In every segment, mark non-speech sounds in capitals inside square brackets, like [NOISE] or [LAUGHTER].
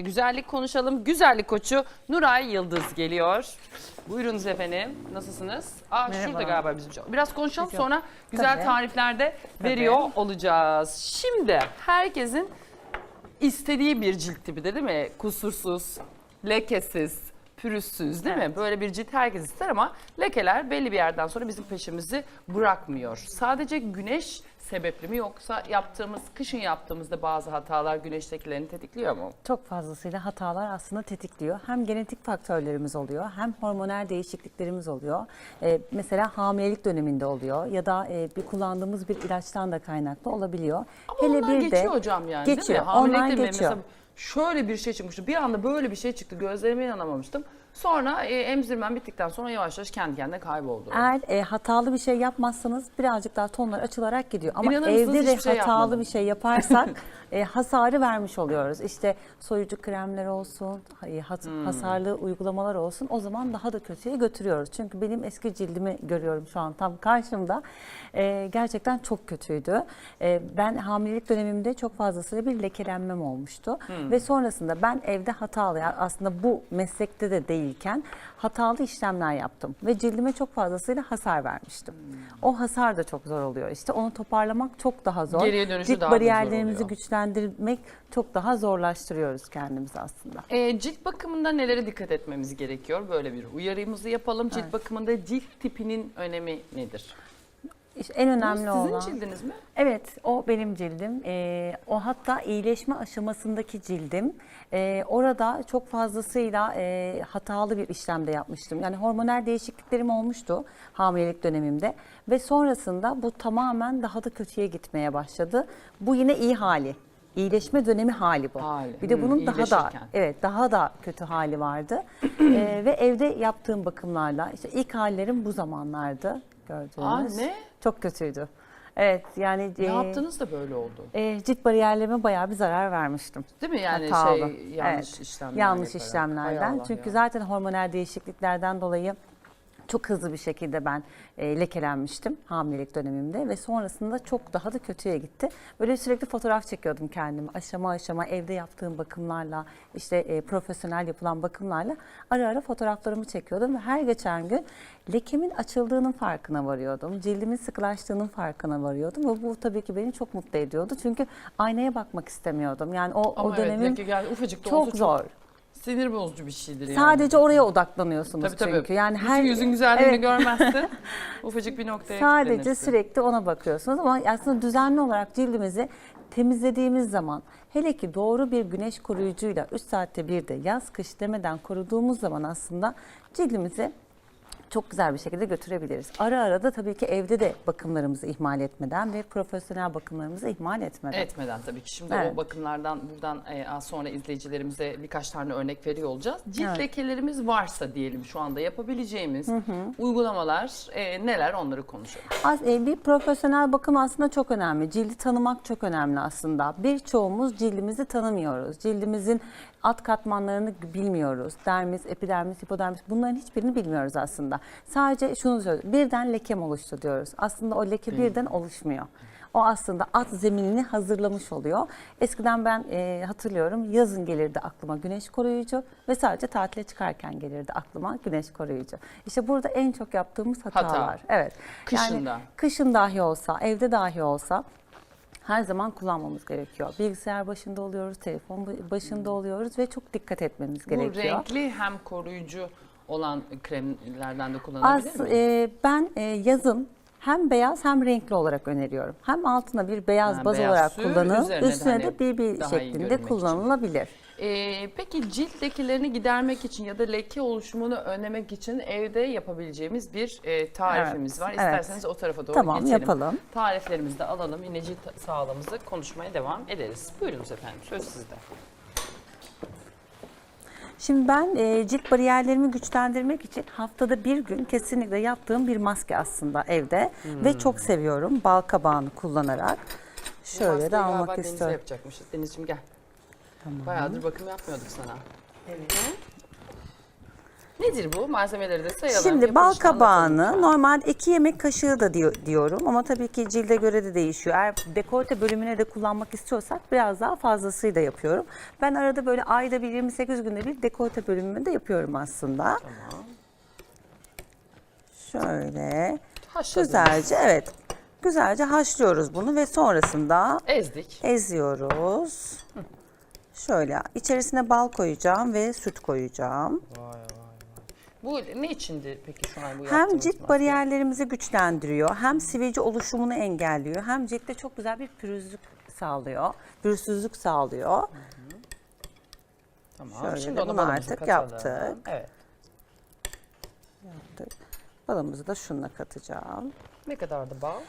birlikte güzellik konuşalım. Güzellik koçu Nuray Yıldız geliyor. Buyurunuz efendim. Nasılsınız? Aa Merhaba. şurada galiba bizim Biraz konuşalım Yok. sonra güzel Tabii. tariflerde veriyor olacağız. Şimdi herkesin istediği bir cilt tipi de değil mi? Kusursuz, lekesiz, pürüzsüz değil mi? Böyle bir cilt herkes ister ama lekeler belli bir yerden sonra bizim peşimizi bırakmıyor. Sadece güneş sebepli mi yoksa yaptığımız, kışın yaptığımızda bazı hatalar güneş lekeleri tetikliyor mu? Çok fazlasıyla hatalar aslında tetikliyor. Hem genetik faktörlerimiz oluyor hem hormonal değişikliklerimiz oluyor. Ee, mesela hamilelik döneminde oluyor ya da e, bir kullandığımız bir ilaçtan da kaynaklı olabiliyor. Ama onlar geçiyor hocam yani Geçiyor. değil mi? Bile geçiyor. Mesela şöyle bir şey çıkmıştı. Bir anda böyle bir şey çıktı. Gözlerime inanamamıştım. Sonra e, emzirmem bittikten sonra yavaş yavaş kendi kendine kayboldu. Eğer e, hatalı bir şey yapmazsanız birazcık daha tonlar açılarak gidiyor. Ama İnanır mısınız evde de hiçbir şey hatalı yapmadım. bir şey yaparsak [LAUGHS] e, hasarı vermiş oluyoruz. İşte soyucu kremler olsun, e, has- Hmm. hasarlı uygulamalar olsun o zaman daha da kötüye götürüyoruz. Çünkü benim eski cildimi görüyorum şu an tam karşımda. E, gerçekten çok kötüydü. E, ben hamilelik dönemimde çok fazlasıyla bir lekelenmem olmuştu. Hmm. Ve sonrasında ben evde hatalı yani aslında bu meslekte de değilken hatalı işlemler yaptım. Ve cildime çok fazlasıyla hasar vermiştim. O hasar da çok zor oluyor. İşte onu toparlamak çok daha zor. Geriye dönüşü Cilt daha da zor bariyerlerimizi oluyor. güçlendirmek çok daha zorlaştırıyoruz kendimizi aslında. E, cilt bakımında nelere dikkat etmemiz gerekiyor? Böyle bir uyarımızı yapalım. Cilt Evet. bakımında cilt tipinin önemi nedir? İşte en Bu önemli sizin olan... cildiniz mi? Evet, o benim cildim. Ee, o hatta iyileşme aşamasındaki cildim. Ee, orada çok fazlasıyla e, hatalı bir işlemde yapmıştım. Yani hormonal değişikliklerim olmuştu hamilelik dönemimde. Ve sonrasında bu tamamen daha da kötüye gitmeye başladı. Bu yine iyi hali. İyileşme dönemi hali bu. Hali. Bir de Hmm, bunun daha da iyileşirken. evet daha da kötü hali vardı. [CLEARS THROAT] Ee, ve evde yaptığım bakımlarla işte ilk hallerim bu zamanlardı gördüğünüz. Aa, ne? Çok kötüydü. Evet yani Ne e, yaptınız da böyle oldu? e, cilt bariyerlerime bayağı bir zarar vermiştim. Değil mi? Yani Hatalı. şey yanlış Evet, işlemler Yanlış yaparak. İşlemlerden. Çünkü ya. zaten hormonal değişikliklerden dolayı çok hızlı bir şekilde ben e, lekelenmiştim hamilelik dönemimde ve sonrasında çok daha da kötüye gitti. Böyle sürekli fotoğraf çekiyordum kendimi aşama aşama evde yaptığım bakımlarla işte e, profesyonel yapılan bakımlarla ara ara fotoğraflarımı çekiyordum ve her geçen gün lekemin açıldığının farkına varıyordum. Cildimin sıkılaştığının farkına varıyordum ve bu tabii ki beni çok mutlu ediyordu. Çünkü aynaya bakmak istemiyordum. Yani o, Ama o evet, dönemim leke geldi. Ufacık da çok olsa zor. Sinir bozucu bir şeydir yani. Sadece oraya odaklanıyorsunuz Tabii tabii. çünkü. Yani Bütün her yüzün güzelliğini Evet. görmezsin. [LAUGHS] Ufacık bir noktaya Sadece kilitlenirsin. sürekli ona bakıyorsunuz ama aslında düzenli olarak cildimizi temizlediğimiz zaman hele ki doğru bir güneş koruyucuyla 3 saatte bir de yaz kış demeden koruduğumuz zaman aslında cildimizi çok güzel bir şekilde götürebiliriz. Ara ara da tabii ki evde de bakımlarımızı ihmal etmeden ve profesyonel bakımlarımızı ihmal etmeden. Etmeden tabii ki. Şimdi Evet. o bakımlardan buradan e, az sonra izleyicilerimize birkaç tane örnek veriyor olacağız. Cilt Evet. lekelerimiz varsa diyelim şu anda yapabileceğimiz uygulamalar e, neler onları konuşalım. Az- e, Bir profesyonel bakım aslında çok önemli. Cildi tanımak çok önemli aslında. Birçoğumuz cildimizi tanımıyoruz. Cildimizin alt katmanlarını bilmiyoruz. Dermis, epidermis, hipodermis bunların hiçbirini bilmiyoruz aslında. Sadece şunu söylüyoruz. Birden lekem oluştu diyoruz. Aslında o leke birden oluşmuyor. O aslında alt zeminini hazırlamış oluyor. Eskiden ben e, hatırlıyorum yazın gelirdi aklıma güneş koruyucu ve sadece tatile çıkarken gelirdi aklıma güneş koruyucu. İşte burada en çok yaptığımız Hata. hatalar. Evet. Kışında. Yani kışın dahi olsa, evde dahi olsa her zaman kullanmamız gerekiyor. Bilgisayar başında oluyoruz, telefon başında oluyoruz ve çok dikkat etmemiz Bu gerekiyor. renkli hem koruyucu olan kremlerden de kullanabilir Az, miyiz? e, ben e, yazın hem beyaz hem renkli olarak öneriyorum. Hem altına bir beyaz Ha, baz beyaz olarak sür, kullanılıp üzerine de üstüne hani de BB daha iyi şeklinde görünmek için. kullanılabilir. Ee, peki cilt lekelerini gidermek için ya da leke oluşumunu önlemek için evde yapabileceğimiz bir e, tarifimiz Evet, var. evet. İsterseniz o tarafa doğru Tamam, geçelim. yapalım. Tariflerimizi de alalım. Yine cilt sağlığımızı konuşmaya devam ederiz. Buyurunuz efendim söz sizde. Şimdi ben e, cilt bariyerlerimi güçlendirmek için haftada bir gün kesinlikle yaptığım bir maske aslında evde ve çok seviyorum bal kabağını kullanarak. Şöyle de almak Deniz'e istiyorum. yapacakmışız. Deniz'ciğim gel. Bayağıdır bakım yapmıyorduk sana. Nedir bu? Malzemeleri de sayalım. Şimdi bal Yapılışını kabağını normal iki yemek kaşığı da diyor, diyorum ama tabii ki cilde göre de değişiyor. Eğer dekolte bölümüne de kullanmak istiyorsak biraz daha fazlasıyla da yapıyorum. Ben arada böyle ayda bir 28 günde bir dekolte bölümünü de yapıyorum aslında. Şöyle Haşladınız. güzelce evet güzelce haşlıyoruz bunu ve sonrasında Ezdik. eziyoruz. Şöyle içerisine bal koyacağım ve süt koyacağım. Bu ne içindi peki şu an bu Hem cilt maske? bariyerlerimizi güçlendiriyor, hem sivilce oluşumunu engelliyor, hem ciltte çok güzel bir pürüzlük sağlıyor, pürüzsüzlük sağlıyor. Tamam. Şöyle Şimdi onu artık katalım. yaptık. Evet. Balımızı da şununla katacağım. Ne kadardı bal?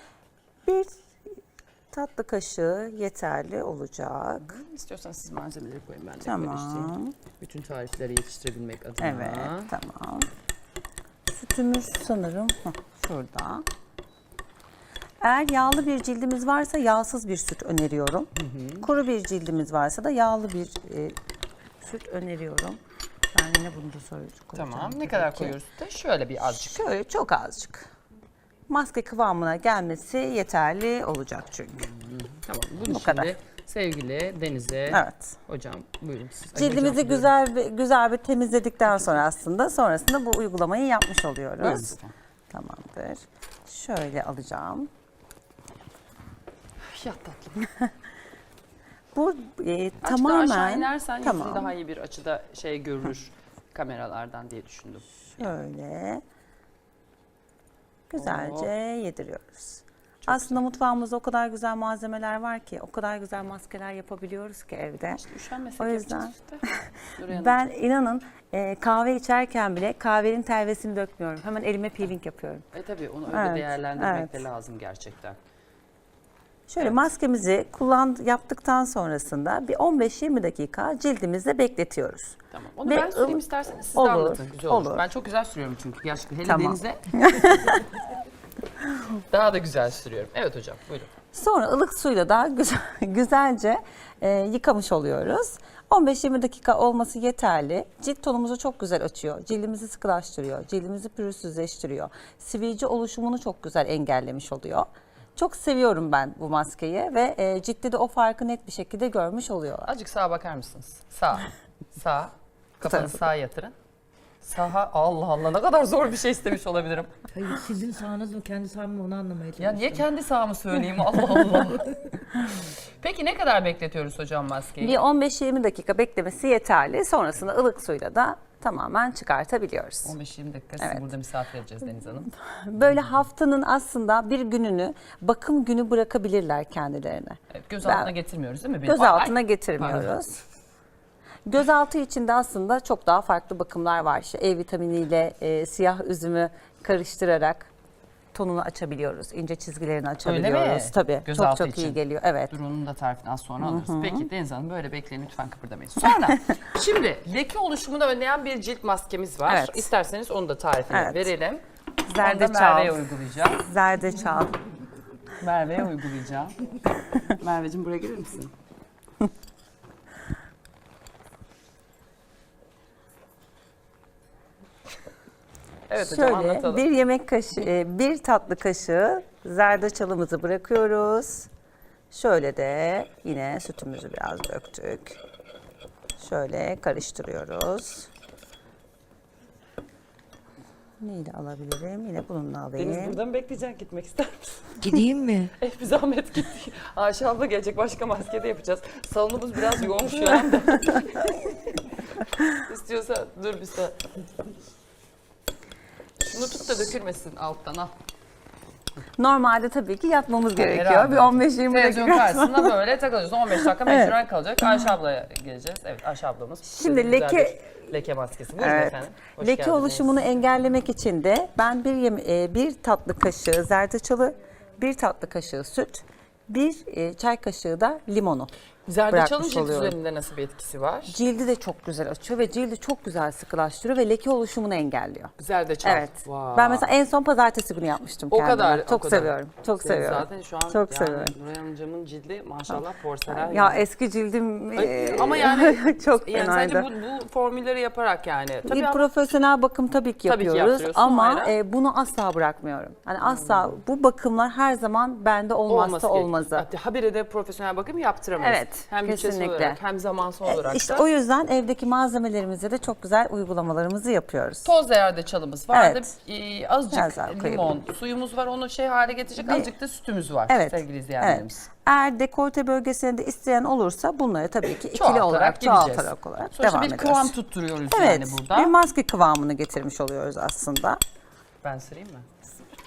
Bir tatlı kaşığı yeterli olacak. İstiyorsanız siz malzemeleri koyun ben de karıştırayım. Tamam. Bütün tarifleri yetiştirebilmek adına. Evet, tamam. Sütümüz sanırım heh, şurada. Eğer yağlı bir cildimiz varsa yağsız bir süt öneriyorum. Kuru bir cildimiz varsa da yağlı bir e, süt öneriyorum. Ben yine bunu da söyleyeceğim. Tamam. Ne kadar koyuyoruz da? Şöyle bir azıcık. Şöyle çok azıcık. Maske kıvamına gelmesi yeterli olacak çünkü. Tamam. Bunu Bu kadar. şimdi sevgili Deniz'e Evet. hocam buyurun siz. Ay, Cildimizi hocam, güzel bir, güzel bir temizledikten sonra aslında sonrasında bu uygulamayı yapmış Buyurun oluyoruz. lütfen. Tamamdır. Şöyle alacağım. Ya tatlım. [LAUGHS] Bu e, Azıcık daha aşağı tamamen inersen tamam. daha iyi bir açıda şey görünür kameralardan diye düşündüm. şöyle güzelce yediriyoruz. Aslında mutfağımızda o kadar güzel malzemeler var ki, o kadar güzel maskeler yapabiliyoruz ki evde. İşte üşenmesek O yüzden- işte. [LAUGHS] Ben inanın e, kahve içerken bile kahvenin telvesini dökmüyorum. Hemen elime peeling yapıyorum. E tabii onu öyle Evet, değerlendirmek evet. de lazım gerçekten. Şöyle Evet. maskemizi kullan yaptıktan sonrasında bir 15-20 dakika cildimizde bekletiyoruz. Tamam. Onu Ve ben süreyim isterseniz siz Olur, de anlatın. Güzel olur. olur. Ben çok güzel sürüyorum çünkü gerçekten. Hele Tamam. Deniz'de [LAUGHS] daha da güzel sürüyorum. Evet hocam buyurun. Sonra ılık suyla da güzel, [LAUGHS] güzelce e, yıkamış oluyoruz. 15-20 dakika olması yeterli. Cilt tonumuzu çok güzel açıyor. Cildimizi sıkılaştırıyor. Cildimizi pürüzsüzleştiriyor. Sivilce oluşumunu çok güzel engellemiş oluyor. Çok seviyorum ben bu maskeyi ve e, ciltte de o farkı net bir şekilde görmüş oluyorlar. Azıcık sağa bakar mısınız? Sağ. [LAUGHS] Sağ. Kafanızı sağa yatırın. Sağa. Allah Allah ne kadar zor bir şey istemiş olabilirim. [LAUGHS] Hayır sizin sağınız mı kendi sağım mı onu anlamaya çalıştım. Ya niye kendi sağımı söyleyeyim [LAUGHS] Allah Allah. Peki ne kadar bekletiyoruz hocam maskeyi? Bir 15-20 dakika beklemesi yeterli. Sonrasında ılık suyla da tamamen çıkartabiliyoruz. 15-20 dakika sizi Evet. burada misafir edeceğiz Deniz Hanım. [LAUGHS] Böyle haftanın aslında bir gününü bakım günü bırakabilirler kendilerine. Evet, göz Ben- altına getirmiyoruz değil mi? Göz Ay, ay. altına getirmiyoruz. [LAUGHS] Gözaltı içinde aslında çok daha farklı bakımlar var. İşte E vitaminiyle e, siyah üzümü karıştırarak tonunu açabiliyoruz. ince çizgilerini açabiliyoruz. mi? Tabii. Gözaltı çok çok iyi için. geliyor. Evet. Dur onun da tarifini az sonra alırız. Peki Deniz Hanım böyle bekleyin lütfen kıpırdamayın. Sonra [LAUGHS] şimdi leke oluşumunu önleyen bir cilt maskemiz var. Evet. İsterseniz onu da tarifini Evet. verelim. Zerdeçal. Merve'ye uygulayacağım. Zerdeçal. Merve'ye uygulayacağım. [LAUGHS] Merveciğim buraya gelir misin? Evet hocam Şöyle anlatalım. bir yemek kaşığı, e, bir tatlı kaşığı zerdeçalımızı bırakıyoruz. Şöyle de yine sütümüzü biraz döktük. Şöyle karıştırıyoruz. Neyle alabilirim? Yine bununla Deniz alayım. burada mı bekleyeceksin? Gitmek ister misin? [LAUGHS] Gideyim mi? [LAUGHS] Eh bir zahmet git. Ayşe abla gelecek başka maske de yapacağız. Salonumuz biraz yoğun şu anda. [LAUGHS] İstiyorsa dur bir saniye. Şunu tut da dökülmesin alttan al. Normalde tabii ki yatmamız gerekiyor. herhalde. Bir 15-20 Televizyon dakika. karşısında böyle takılacağız. 15 dakika mecburen kalacak. Ayşe ablaya geleceğiz. Evet Ayşe ablamız. Şimdi leke- leke maskesi. Buyurun Evet. efendim. Hoş Leke geldiniz. oluşumunu engellemek için de ben bir yeme- e, bir tatlı kaşığı zerdeçalı, bir tatlı kaşığı süt, bir e, çay kaşığı da limonu. Zerdeçalın cilt oluyorum. üzerinde nasıl bir etkisi var? Cildi de çok güzel açıyor ve cildi çok güzel sıkılaştırıyor ve leke oluşumunu engelliyor. Zerdeçal. Evet. Vay. Ben mesela en son pazartesi günü yapmıştım o kendime. kadar. Çok o kadar. seviyorum. Çok Senin seviyorum. Zaten şu an Çok yani seviyorum. Nuray Hanımcığımın cildi maşallah porselen. Ya yani. eski cildim Ay, e, Ama yani [LAUGHS] çok yani fenaydı. sadece bu, bu formülleri yaparak yani. Tabii Bir profesyonel bakım tabii ki Tabii ki yapıyoruz yaptırıyorsun, ama ayrı. e, bunu asla bırakmıyorum. Hani asla bu bakımlar her zaman bende olmazsa olması olmazı. Hatta habire de profesyonel bakım yaptıramayız. Evet, Hem bütçesel kesinlikle. olarak hem zamansal olarak İşte da. o yüzden evdeki malzemelerimizde de çok güzel uygulamalarımızı yapıyoruz. Toz zerdeçalımız vardı. Evet. Ee, azıcık Biraz daha koyabilirim. limon suyumuz var. Onu şey hale getirecek. Ve- Azıcık da sütümüz var Evet. sevgili Evet. izleyenlerimiz. Eğer dekolte bölgesinde isteyen olursa bunları tabii ki ikili olarak, gideceğiz. çoğaltarak olarak Sonuçta devam bir ediyoruz. kıvam tutturuyoruz Evet, yani burada. bir maske kıvamını getirmiş oluyoruz aslında. Ben sırayım mı?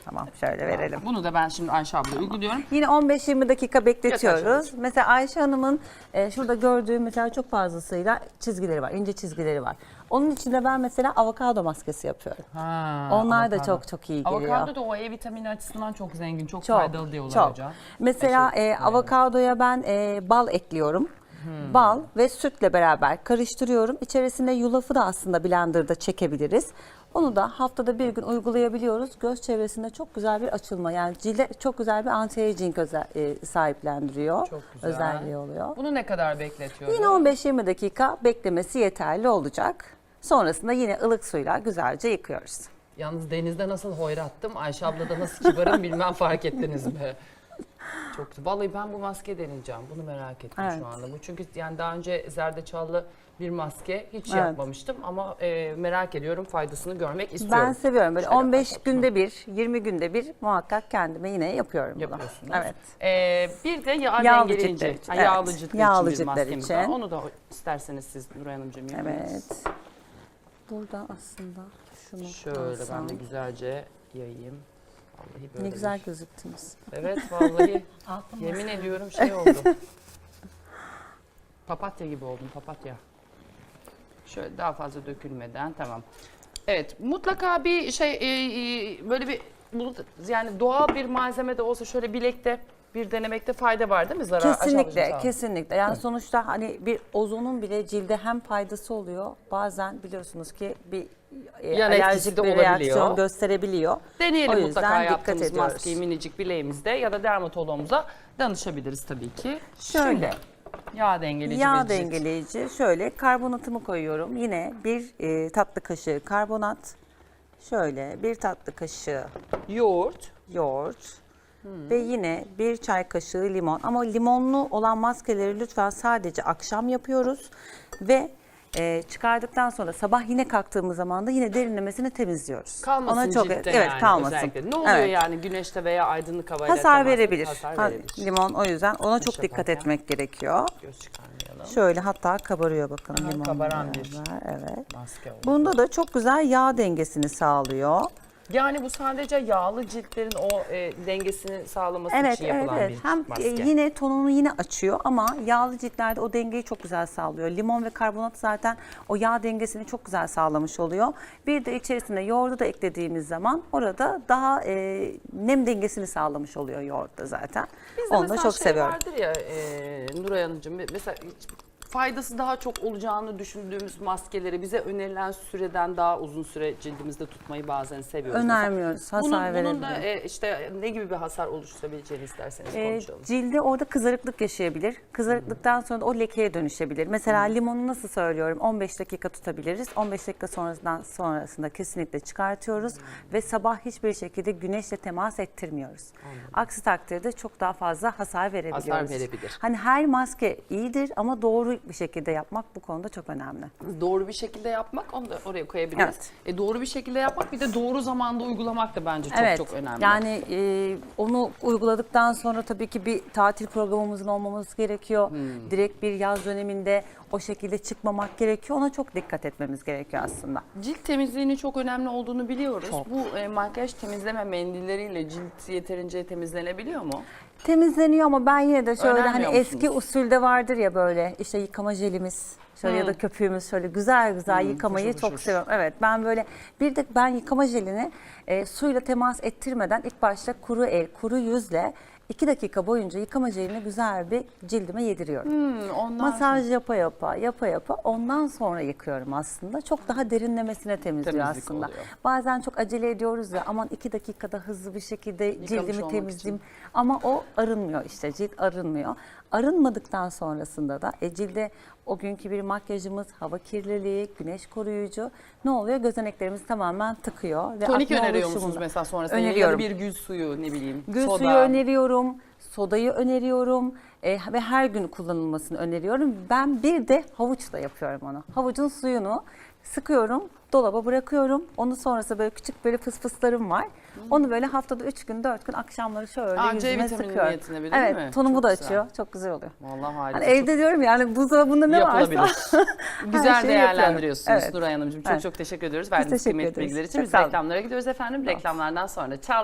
Tamam, şöyle verelim. Bunu da ben şimdi Ayşe abla uyguluyorum. Yine 15-20 dakika bekletiyoruz. Mesela Ayşe Hanım'ın e, şurada gördüğüm mesela çok fazlasıyla çizgileri var, ince çizgileri var. Onun için de ben mesela avokado maskesi yapıyorum. Ha, Onlar da avokado. çok çok iyi geliyor. Avokado da o E vitamini açısından çok zengin, çok, Çok, faydalı diyorlar çok. hocam. Mesela e, avokadoya ben e, bal ekliyorum. Hmm. Bal ve sütle beraber karıştırıyorum. İçerisinde yulafı da aslında blenderda çekebiliriz. Onu da haftada bir gün uygulayabiliyoruz. Göz çevresinde çok güzel bir açılma yani cilde çok güzel bir anti-aging özel, e, sahiplendiriyor. Çok güzel. Özelliği oluyor. Bunu ne kadar bekletiyoruz? Yine 15-20 dakika beklemesi yeterli olacak. Sonrasında yine ılık suyla güzelce yıkıyoruz. Yalnız denizde nasıl hoyrattım, Ayşe abla da nasıl kibarım bilmem fark ettiniz mi? [LAUGHS] Çok. Vallahi ben bu maske deneyeceğim. Bunu merak ettim Evet. şu anda. Bu çünkü yani daha önce zerdeçallı bir maske hiç Evet. yapmamıştım ama e, merak ediyorum faydasını görmek istiyorum. Ben seviyorum böyle Şöyle 15 bakalım. günde bir, 20 günde bir muhakkak kendime yine yapıyorum bunu. yapıyorsunuz. Evet. Ee, bir de yağ Yağlı ciltler için, evet. Yağlı ciltler Yağlı için bir ciltler maskemiz için. var. Onu da isterseniz siz Nuray Hanımcığım yapın. Evet. Burada aslında şunu Şöyle alsam. ben de güzelce yayayım. Vallahi böyle Ne güzel bir- gözüktünüz. Evet vallahi [LAUGHS] yemin ediyorum şey oldu. [LAUGHS] papatya gibi oldum papatya. Şöyle daha fazla dökülmeden tamam. Evet mutlaka bir şey e, e, böyle bir yani doğal bir malzeme de olsa şöyle bilekte bir denemekte fayda var değil mi? Aşağı Kesinlikle, kesinlikle. Yani sonuçta hani bir ozonun bile cilde hem faydası oluyor. Bazen biliyorsunuz ki bir Yan etkisi de bir olabiliyor. reaksiyon gösterebiliyor. Deneyelim O mutlaka dikkat yaptığımız ediyoruz. maskeyi minicik bileğimizde ya da dermatoloğumuza danışabiliriz tabii ki. Şöyle. Şimdi, yağ dengeleyici Yağ cilt. dengeleyici. Şöyle karbonatımı koyuyorum. Yine bir e, tatlı kaşığı karbonat. Şöyle bir tatlı kaşığı Yoğurt. yoğurt. Ve yine bir çay kaşığı limon. Ama limonlu olan maskeleri lütfen sadece akşam yapıyoruz. Ve e, çıkardıktan sonra sabah yine kalktığımız zaman da yine derinlemesine temizliyoruz. Kalmasın Ona çok ciltte evet yani kalmasın. özellikle. Ne oluyor Evet. yani güneşte veya aydınlık havayla Hasar verebilir. Hasar Ha- verebilir. Limon o yüzden ona çok dikkat yaparken. etmek gerekiyor. Göz çıkarmayalım. Şöyle hatta kabarıyor bakın Aha, limonla kabaran bir beraber, Evet. Maske oldu. Bunda da çok güzel yağ dengesini sağlıyor. Yani bu sadece yağlı ciltlerin o e, dengesini sağlaması Evet, için yapılan evet. bir Hem maske. e, yine tonunu yine açıyor ama yağlı ciltlerde o dengeyi çok güzel sağlıyor. Limon ve karbonat zaten o yağ dengesini çok güzel sağlamış oluyor. Bir de içerisine yoğurdu da eklediğimiz zaman orada daha e, nem dengesini sağlamış oluyor yoğurtta zaten. Bizde Onu da çok şey seviyorum. vardır ya e, Nuray Hanımcığım mesela hiç faydası daha çok olacağını düşündüğümüz maskeleri bize önerilen süreden daha uzun süre cildimizde tutmayı bazen seviyoruz. Önermiyoruz. Hasar bunun, bunun da verebilir. e, işte ne gibi bir hasar oluşturabileceğini isterseniz E, konuşalım. cilde orada kızarıklık yaşayabilir. Kızarıklıktan sonra da o lekeye dönüşebilir. Mesela limonu nasıl söylüyorum? 15 dakika tutabiliriz. 15 dakika sonrasından sonrasında kesinlikle çıkartıyoruz ve sabah hiçbir şekilde güneşle temas ettirmiyoruz. Aksi takdirde çok daha fazla hasar verebiliyoruz. Hasar verebilir. Hani her maske iyidir ama doğru bir şekilde yapmak bu konuda çok önemli. Doğru bir şekilde yapmak onu da oraya koyabiliriz. Evet. E, doğru bir şekilde yapmak bir de doğru zamanda uygulamak da bence çok evet. çok önemli. Yani e, onu uyguladıktan sonra tabii ki bir tatil programımızın olmamız gerekiyor. Hmm. Direkt bir yaz döneminde o şekilde çıkmamak gerekiyor. Ona çok dikkat etmemiz gerekiyor aslında. Cilt temizliğinin çok önemli olduğunu biliyoruz. Bu e, makyaj temizleme mendilleriyle cilt yeterince temizlenebiliyor mu? Temizleniyor ama ben yine de şöyle hani Önermiyor eski usulde vardır ya böyle işte yıkama jelimiz şöyle ya da köpüğümüz şöyle güzel güzel yıkamayı fışır çok fışır. seviyorum. Evet ben böyle bir de ben yıkama jelini e, suyla temas ettirmeden ilk başta kuru el, kuru yüzle 2 dakika boyunca yıkama jelini güzel bir cildime yediriyorum. Hmm, ondan Masaj yapa yapa yapa yapa ondan sonra yıkıyorum aslında. Çok daha derinlemesine temizliyor Temizlik aslında. oluyor. Bazen çok acele ediyoruz ya aman iki dakikada hızlı bir şekilde cildimi olmak temizleyeyim. Ama o arınmıyor işte cilt arınmıyor. Arınmadıktan sonrasında da e, cilde o günkü bir makyajımız, hava kirliliği, güneş koruyucu ne oluyor? Gözeneklerimiz tamamen tıkıyor. Ve Tonik öneriyor musunuz mesela sonrasında? Ya da Öneriyorum. bir gül suyu ne bileyim. Gül soda. suyu öneriyorum, sodayı öneriyorum e, ve her gün kullanılmasını öneriyorum. Ben bir de havuçla yapıyorum onu. Havucun suyunu sıkıyorum, dolaba bırakıyorum. Onun sonrası böyle küçük böyle fısfıslarım var. Onu böyle haftada 3 gün 4 gün akşamları şöyle Aa, C yüzüme vitamini sıkıyorum. niyetine bir değil evet, mi? tonumu Çok da güzel. açıyor. Çok güzel oluyor. Vallahi harika. Hani evde diyorum yani buzdolabında ne yapılabilir. varsa. [LAUGHS] Güzel şeyi değerlendiriyorsunuz yapıyorum. Evet. Nuray Hanımcığım. Çok Evet. çok teşekkür ediyoruz verdiğiniz teşekkür kıymetli ederiz. bilgiler için. Çok Biz sağ olun. reklamlara gidiyoruz efendim. Reklamlardan sonra çal